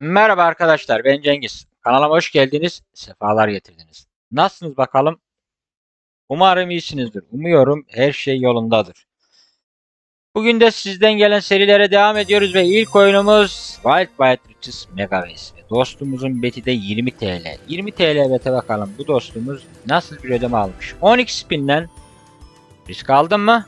Merhaba arkadaşlar ben Cengiz. Kanalıma hoş geldiniz. Sefalar getirdiniz. Nasılsınız bakalım? Umarım iyisinizdir. Umuyorum her şey yolundadır. Bugün de sizden gelen serilere devam ediyoruz ve ilk oyunumuz Wild Wild Riches Mega Race. Dostumuzun beti de 20 TL. 20 TL bete bakalım bu dostumuz nasıl bir ödeme almış. 12 spinden risk aldın mı?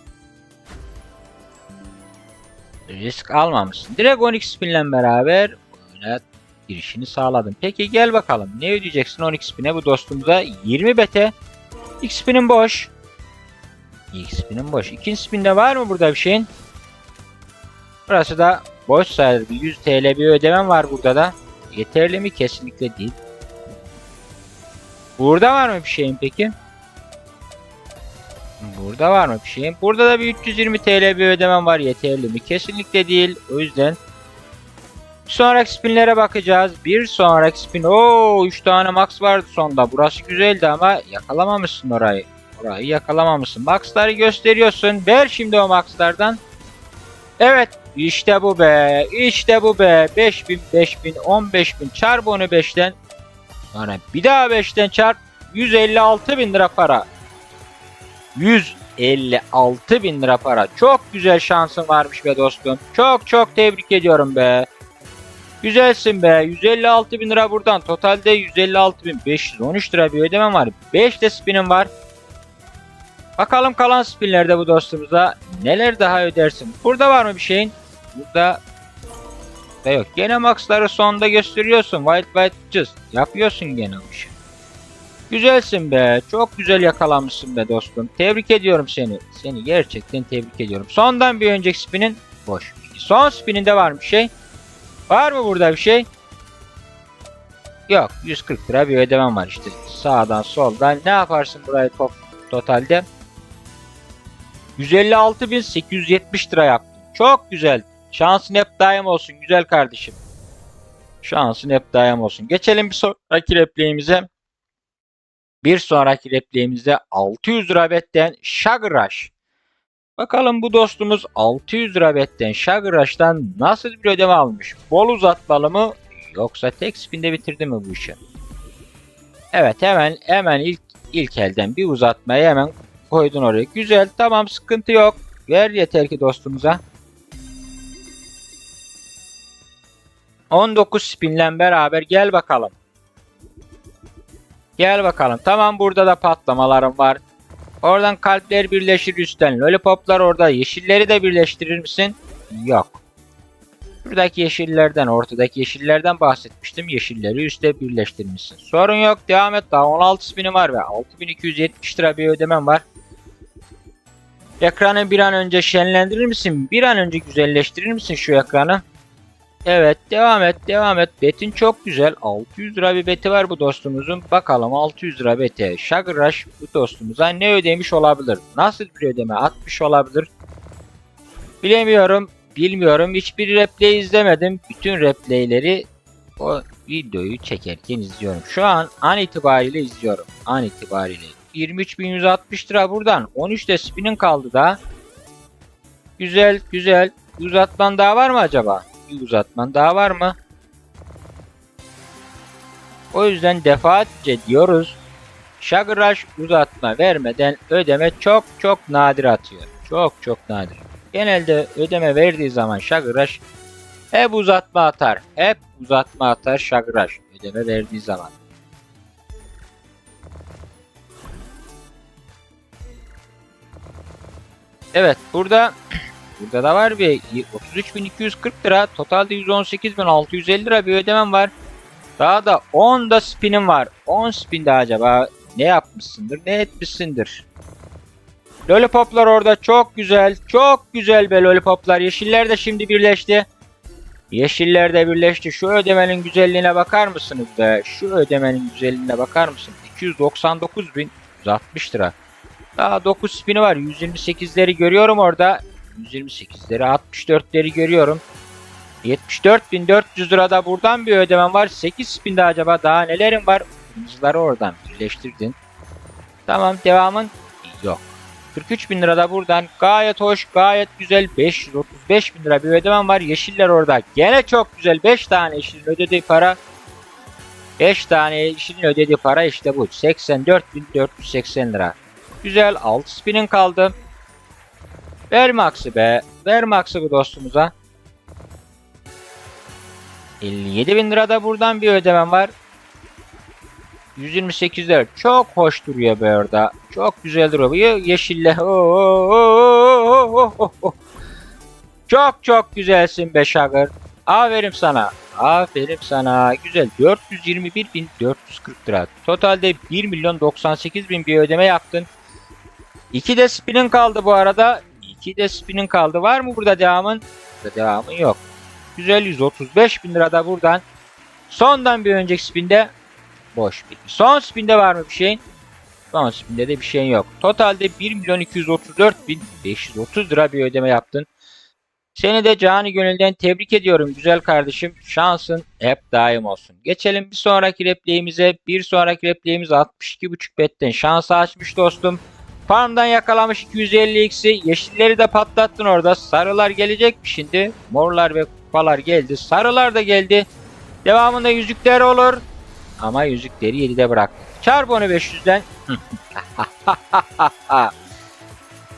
Risk almamışsın. Direkt 12 spinle beraber oyuna girişini sağladın. Peki gel bakalım. Ne ödeyeceksin 12 spin'e bu dostumuza? 20 bete. X spin'in boş. X spin'in boş. İkinci spin'de var mı burada bir şeyin? Burası da boş sayılır. Bir 100 TL bir ödemem var burada da. Yeterli mi? Kesinlikle değil. Burada var mı bir şeyin peki? Burada var mı bir şeyin? Burada da bir 320 TL bir ödemem var. Yeterli mi? Kesinlikle değil. O yüzden sonraki spinlere bakacağız. Bir sonraki spin. Oo 3 tane max vardı sonda. Burası güzeldi ama yakalamamışsın orayı. Orayı yakalamamışsın. Max'ları gösteriyorsun. Ver şimdi o max'lardan. Evet işte bu be. İşte bu be. 5000 5000 15000 çarp onu 5'ten. Sonra bir daha 5'ten çarp. 156 bin lira para. 156 bin lira para. Çok güzel şansın varmış be dostum. Çok çok tebrik ediyorum be. Güzelsin be. 156 bin lira buradan. Totalde 156 bin 513 lira bir ödemem var. 5 de spinim var. Bakalım kalan spinlerde bu dostumuza neler daha ödersin. Burada var mı bir şeyin? Burada da yok. Gene maxları sonda gösteriyorsun. Wild Wild Just. Yapıyorsun gene bu işi. Güzelsin be. Çok güzel yakalamışsın be dostum. Tebrik ediyorum seni. Seni gerçekten tebrik ediyorum. Sondan bir önceki spinin boş. Son spininde var mı bir şey? Var mı burada bir şey? Yok. 140 lira bir ödemem var işte. Sağdan soldan. Ne yaparsın burayı top, totalde? 156.870 lira yaptın. Çok güzel. Şansın hep daim olsun güzel kardeşim. Şansın hep daim olsun. Geçelim bir sonraki repliğimize. Bir sonraki repliğimizde 600 lira betten Rush. Bakalım bu dostumuz 600 lira betten Rush'tan nasıl bir ödeme almış? Bol uzatmalı mı yoksa tek spinde bitirdi mi bu işi? Evet hemen hemen ilk ilk elden bir uzatmayı hemen koydun oraya. Güzel tamam sıkıntı yok. Ver yeter ki dostumuza. 19 spinle beraber gel bakalım. Gel bakalım. Tamam burada da patlamalarım var. Oradan kalpler birleşir üstten. Lollipoplar orada. Yeşilleri de birleştirir misin? Yok. Buradaki yeşillerden, ortadaki yeşillerden bahsetmiştim. Yeşilleri üstte birleştirmişsin. Sorun yok. Devam et. Daha 16 spinim var ve 6270 lira bir ödemem var. Ekranı bir an önce şenlendirir misin? Bir an önce güzelleştirir misin şu ekranı? Evet devam et devam et. Betin çok güzel. 600 lira bir beti var bu dostumuzun. Bakalım 600 lira beti. Sugar Rush bu dostumuza ne ödemiş olabilir? Nasıl bir ödeme atmış olabilir? Bilemiyorum. Bilmiyorum. Hiçbir replay izlemedim. Bütün replayleri o videoyu çekerken izliyorum. Şu an an itibariyle izliyorum. An itibariyle. 23.160 lira buradan. 13 de spinin kaldı da. Güzel güzel. Uzatman daha var mı acaba? Bir uzatman daha var mı? O yüzden defaatçe diyoruz. Rush uzatma vermeden ödeme çok çok nadir atıyor. Çok çok nadir. Genelde ödeme verdiği zaman Rush hep uzatma atar. Hep uzatma atar Rush ödeme verdiği zaman. Evet burada Burada da var bir 33.240 lira. Totalde 118.650 lira bir ödemem var. Daha da 10 da spinim var. 10 spinde acaba ne yapmışsındır ne etmişsindir. Lollipoplar orada çok güzel. Çok güzel be lollipoplar. Yeşiller de şimdi birleşti. Yeşiller de birleşti. Şu ödemenin güzelliğine bakar mısınız be? Şu ödemenin güzelliğine bakar mısın? 299.160 lira. Daha 9 spini var. 128'leri görüyorum orada. 128'leri 64'leri görüyorum. 74.400 lirada buradan bir ödemem var. 8 spinde acaba daha nelerin var? Kırmızıları oradan birleştirdin. Tamam devamın yok. 43 bin lira da buradan. Gayet hoş, gayet güzel. 535 bin lira bir ödemem var. Yeşiller orada. Gene çok güzel. 5 tane yeşilin ödediği para. 5 tane yeşilin ödediği para işte bu. 84.480 lira. Güzel. 6 spinin kaldı. Ver Max'ı be. Ver Max'ı bu dostumuza. 57 bin lira da buradan bir ödemem var. 128 lira. Çok hoş duruyor be orada. Çok güzel duruyor. Bu yeşille. Oo, oo, oo, oo, oo, oo. Çok çok güzelsin be Şagır. Aferin sana. Aferin sana. Güzel. 421.440 lira. Totalde 1 milyon 98 bin bir ödeme yaptın. 2 de spinin kaldı bu arada. 2 de kaldı. Var mı burada devamın? Burada devamın yok. Güzel 135 bin lira da buradan. Sondan bir önceki spinde boş bir. Son spinde var mı bir şeyin? Son spinde de bir şeyin yok. Totalde 1 milyon 234 bin 530 lira bir ödeme yaptın. Seni de cani gönülden tebrik ediyorum güzel kardeşim. Şansın hep daim olsun. Geçelim bir sonraki repliğimize. Bir sonraki repliğimiz 62.5 betten şansı açmış dostum. Farmdan yakalamış 250x'i. Yeşilleri de patlattın orada. Sarılar gelecek mi şimdi? Morlar ve kupalar geldi. Sarılar da geldi. Devamında yüzükler olur. Ama yüzükleri 7'de bıraktı. Çarp onu 500'den.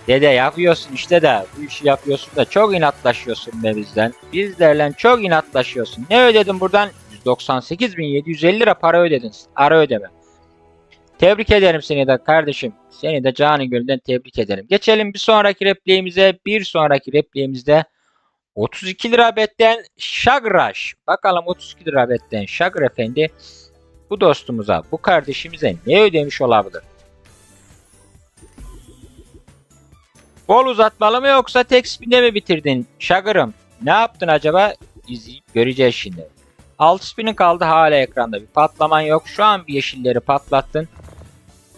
Dede yapıyorsun işte de bu işi yapıyorsun da çok inatlaşıyorsun be bizden. Bizlerle çok inatlaşıyorsun. Ne ödedin buradan? 198.750 lira para ödedin. Ara ödeme. Tebrik ederim seni de kardeşim. Seni de canı gönülden tebrik ederim. Geçelim bir sonraki repliğimize. Bir sonraki repliğimizde 32 lira betten Şagraş. Bakalım 32 lira betten Şagr Efendi bu dostumuza, bu kardeşimize ne ödemiş olabilir? Bol uzatmalı mı yoksa tek spinde mi bitirdin Şagır'ım? Ne yaptın acaba? İzleyip göreceğiz şimdi. 6 spinin kaldı hala ekranda bir patlaman yok. Şu an bir yeşilleri patlattın.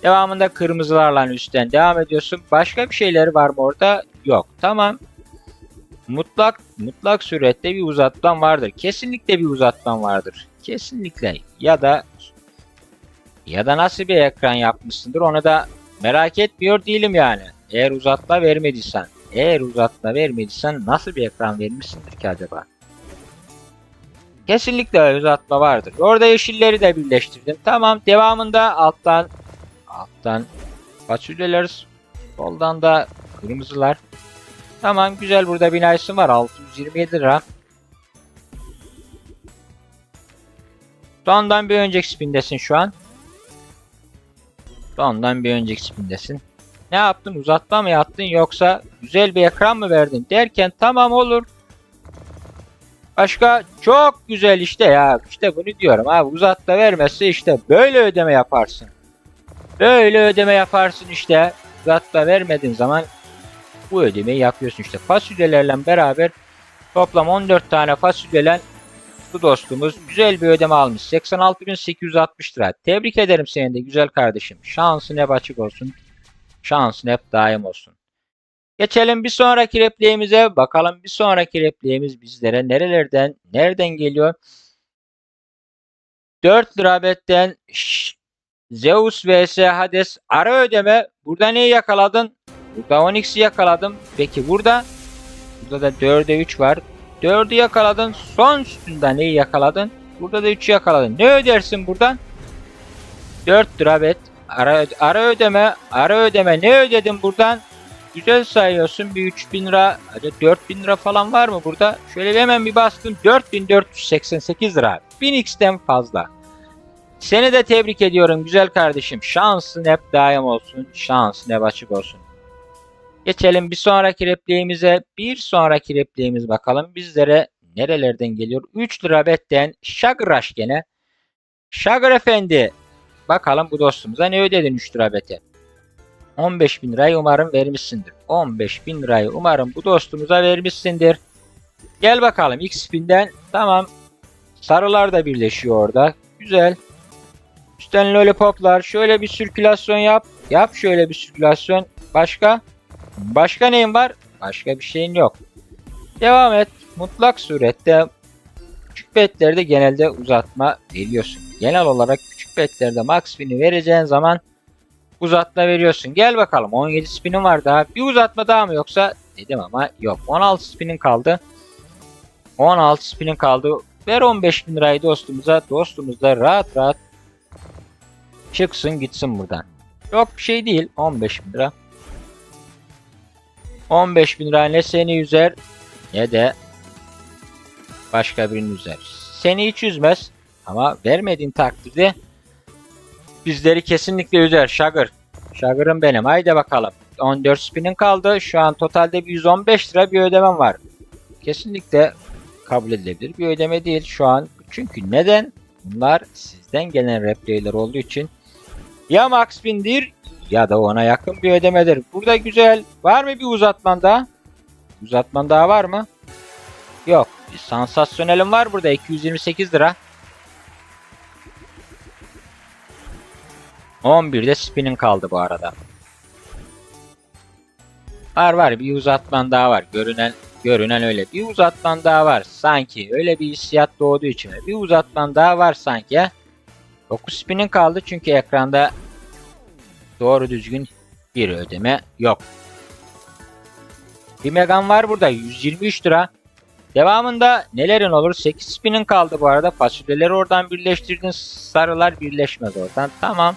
Devamında kırmızılarla üstten devam ediyorsun. Başka bir şeyleri var mı orada? Yok. Tamam. Mutlak mutlak surette bir uzatman vardır. Kesinlikle bir uzatman vardır. Kesinlikle. Ya da ya da nasıl bir ekran yapmışsındır onu da merak etmiyor değilim yani. Eğer uzatma vermediysen, eğer uzatma vermediysen nasıl bir ekran vermişsindir ki acaba? Kesinlikle uzatma vardır. Orada yeşilleri de birleştirdim. Tamam devamında alttan alttan fasulyeler soldan da kırmızılar. Tamam güzel burada bir isim var 627 lira. Sondan bir önceki spindesin şu an. Sondan bir önceki spindesin. Ne yaptın? Uzatma mı yaptın yoksa güzel bir ekran mı verdin derken tamam olur. Başka çok güzel işte ya. İşte bunu diyorum abi uzatma vermezse işte böyle ödeme yaparsın. Böyle ödeme yaparsın işte. Uzatma vermediğin zaman bu ödemeyi yapıyorsun işte. Fasulyelerle beraber toplam 14 tane fasulyeyle bu dostumuz güzel bir ödeme almış. 86.860 lira. Tebrik ederim seni de güzel kardeşim. Şansın hep açık olsun. Şansın hep daim olsun. Geçelim bir sonraki repliğimize. Bakalım bir sonraki repliğimiz bizlere nerelerden, nereden geliyor? 4 lira betten Şş, Zeus vs Hades ara ödeme. Burada neyi yakaladın? Burada Onyx'i yakaladım. Peki burada? Burada da 4'e 3 var. 4'ü yakaladın. Son üstünde neyi yakaladın? Burada da 3'ü yakaladın. Ne ödersin buradan? 4 lira. Ara, ara ödeme. Ara ödeme. Ne ödedin buradan? Güzel sayıyorsun. Bir 3000 lira. Hadi 4000 lira falan var mı burada? Şöyle hemen bir bastım. 4488 lira. 1000x'ten fazla. Seni de tebrik ediyorum güzel kardeşim. Şansın hep daim olsun. Şansın hep açık olsun. Geçelim bir sonraki repliğimize. Bir sonraki repliğimiz bakalım bizlere nerelerden geliyor? 3 lira betten Şagraş gene. Şagr Efendi. Bakalım bu dostumuza ne ödedin 3 lira bete? 15 bin lirayı umarım vermişsindir. 15 bin lirayı umarım bu dostumuza vermişsindir. Gel bakalım X spinden. Tamam. Sarılar da birleşiyor orada. Güzel. Üstten lollipoplar. Şöyle bir sirkülasyon yap. Yap şöyle bir sirkülasyon. Başka? Başka neyin var? Başka bir şeyin yok. Devam et. Mutlak surette küçük betlerde genelde uzatma veriyorsun. Genel olarak küçük betlerde max win'i vereceğin zaman uzatma veriyorsun. Gel bakalım 17 spinin var daha. Bir uzatma daha mı yoksa dedim ama yok. 16 spinin kaldı. 16 spinin kaldı. Ver 15 bin lirayı dostumuza. Dostumuz da rahat rahat çıksın gitsin buradan. Yok bir şey değil. 15 bin lira. 15 bin lira ne seni üzer ne de başka birini üzer. Seni hiç üzmez ama vermediğin takdirde bizleri kesinlikle üzer. Şagır. Şagırım benim. Haydi bakalım. 14 spinin kaldı. Şu an totalde bir 115 lira bir ödemem var. Kesinlikle kabul edilebilir bir ödeme değil şu an. Çünkü neden? Bunlar sizden gelen replayler olduğu için ya max bindir ya da ona yakın bir ödemedir. Burada güzel. Var mı bir uzatman daha? Uzatman daha var mı? Yok. Bir sansasyonelim var burada. 228 lira. 11'de spinin kaldı bu arada. Var var bir uzatman daha var. Görünen görünen öyle. Bir uzatman daha var sanki. Öyle bir hissiyat doğduğu için. Bir uzatman daha var sanki. 9 spinin kaldı çünkü ekranda doğru düzgün bir ödeme yok. Bir megan var burada 123 lira. Devamında nelerin olur? 8 spinin kaldı bu arada. Fasulyeleri oradan birleştirdin. Sarılar birleşmez oradan. Tamam.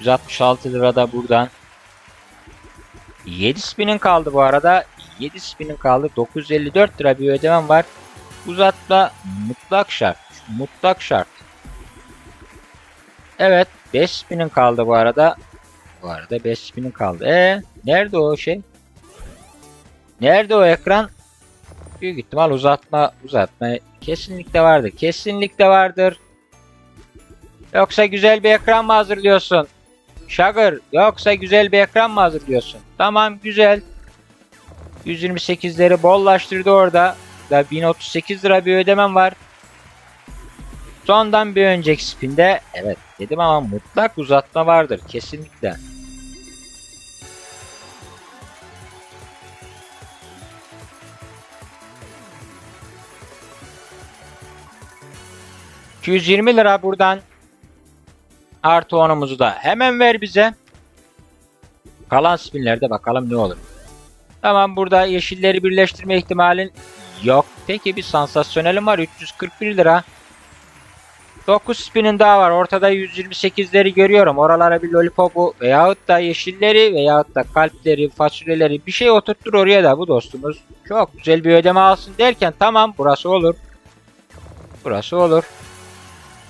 166 lira da buradan. 7 spinin kaldı bu arada. 7 spinin kaldı. 954 lira bir ödemem var. Uzatma mutlak şart. Mutlak şart. Evet 5 spinin kaldı bu arada. Bu arada 5 spinin kaldı. E nerede o şey? Nerede o ekran? Büyük ihtimal uzatma uzatma kesinlikle vardır. Kesinlikle vardır. Yoksa güzel bir ekran mı hazırlıyorsun? Şagır yoksa güzel bir ekran mı hazırlıyorsun? Tamam güzel. 128'leri bollaştırdı orada. Da 1038 lira bir ödemem var. Sondan bir önceki spinde evet dedim ama mutlak uzatma vardır kesinlikle. ...220 lira buradan... ...artı onumuzu da hemen ver bize. Kalan spinlerde bakalım ne olur. Tamam burada yeşilleri birleştirme ihtimalin yok. Peki bir sansasyonelim var 341 lira. 9 spinin daha var. Ortada 128'leri görüyorum. Oralara bir lollipopu veyahut da yeşilleri veyahut da kalpleri, fasulyeleri bir şey oturttur oraya da bu dostumuz. Çok güzel bir ödeme alsın derken tamam burası olur. Burası olur.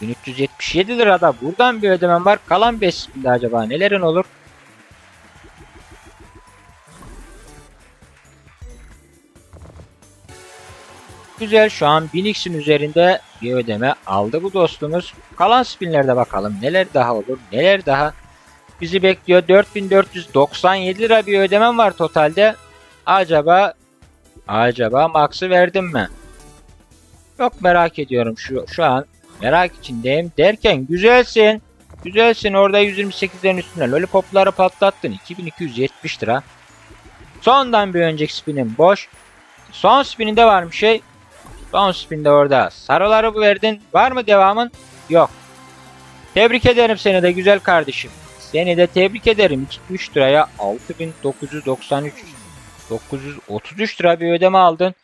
1377 lirada buradan bir ödemem var. Kalan 5 spinde acaba nelerin olur? Güzel şu an 1000x'in üzerinde bir ödeme aldı bu dostumuz. Kalan spinlerde bakalım neler daha olur neler daha. Bizi bekliyor 4497 lira bir ödemem var totalde. Acaba acaba max'ı verdim mi? Çok merak ediyorum şu şu an merak içindeyim derken güzelsin. Güzelsin orada 128'lerin üstüne lollipopları patlattın 2270 lira. Sondan bir önceki spinim boş. Son spininde var bir şey. Son spinde orada. Sarıları verdin. Var mı devamın? Yok. Tebrik ederim seni de güzel kardeşim. Seni de tebrik ederim. 3 liraya 6993 933 lira bir ödeme aldın.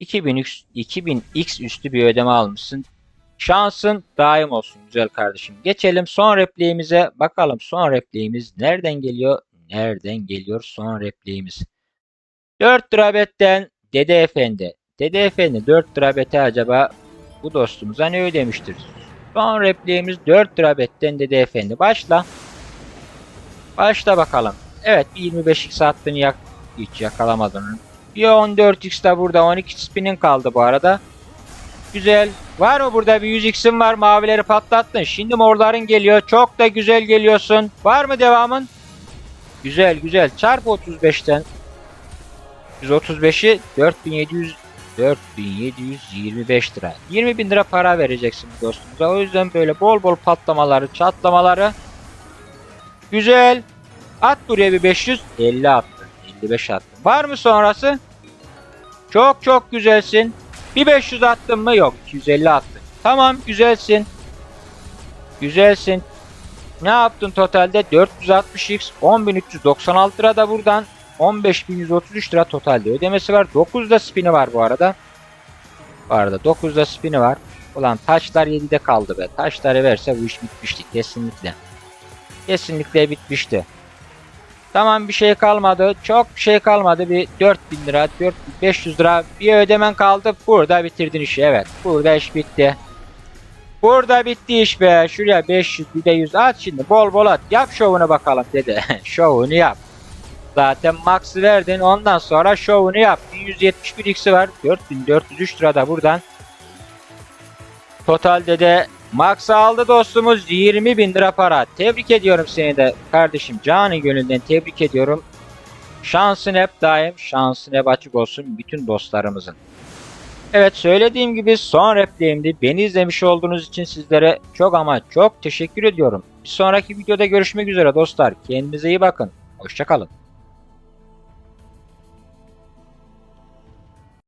2000x, 2000x üstü bir ödeme almışsın. Şansın daim olsun güzel kardeşim. Geçelim son repliğimize. Bakalım son repliğimiz nereden geliyor? Nereden geliyor son repliğimiz? 4 lira betten Dede Efendi. Dede Efendi 4 lira bete acaba bu dostumuza ne ödemiştir? Son repliğimiz 4 lira betten Dede Efendi. Başla. Başla bakalım. Evet 25x attın yak hiç yakalamadın. Bir 14x de burada 12 spinin kaldı bu arada. Güzel. Var mı burada bir 100x'in var mavileri patlattın. Şimdi morların geliyor. Çok da güzel geliyorsun. Var mı devamın? Güzel güzel. Çarp 35'ten. 135'i 4700 4725 lira. 20 bin lira para vereceksin dostumuza. O yüzden böyle bol bol patlamaları, çatlamaları güzel. At buraya bir 500. 50 attın. 55 attın. Var mı sonrası? Çok çok güzelsin. Bir 500 attın mı? Yok. 250 attın. Tamam güzelsin. Güzelsin. Ne yaptın totalde? 460x 10.396 lira da buradan 15.133 lira totalde ödemesi var. 9'da spini var bu arada. Bu arada 9'da spini var. Ulan taşlar 7'de kaldı be. Taşları verse bu iş bitmişti kesinlikle. Kesinlikle bitmişti. Tamam bir şey kalmadı. Çok bir şey kalmadı. Bir 4000 lira, 4500 lira bir ödemen kaldı. Burada bitirdin işi. Evet. Burada iş bitti. Burada bitti iş be. Şuraya 500 bir de 100 at şimdi. Bol bol at. Yap şovunu bakalım dedi. şovunu yap. Zaten max verdin. Ondan sonra şovunu yap. 1171 x'i var. 4403 lira da buradan. Totalde de max aldı dostumuz 20 bin lira para. Tebrik ediyorum seni de kardeşim. Canı gönülden tebrik ediyorum. Şansın hep daim, şansın hep açık olsun bütün dostlarımızın. Evet söylediğim gibi son repliğimdi. Beni izlemiş olduğunuz için sizlere çok ama çok teşekkür ediyorum. Bir sonraki videoda görüşmek üzere dostlar. Kendinize iyi bakın. Hoşçakalın.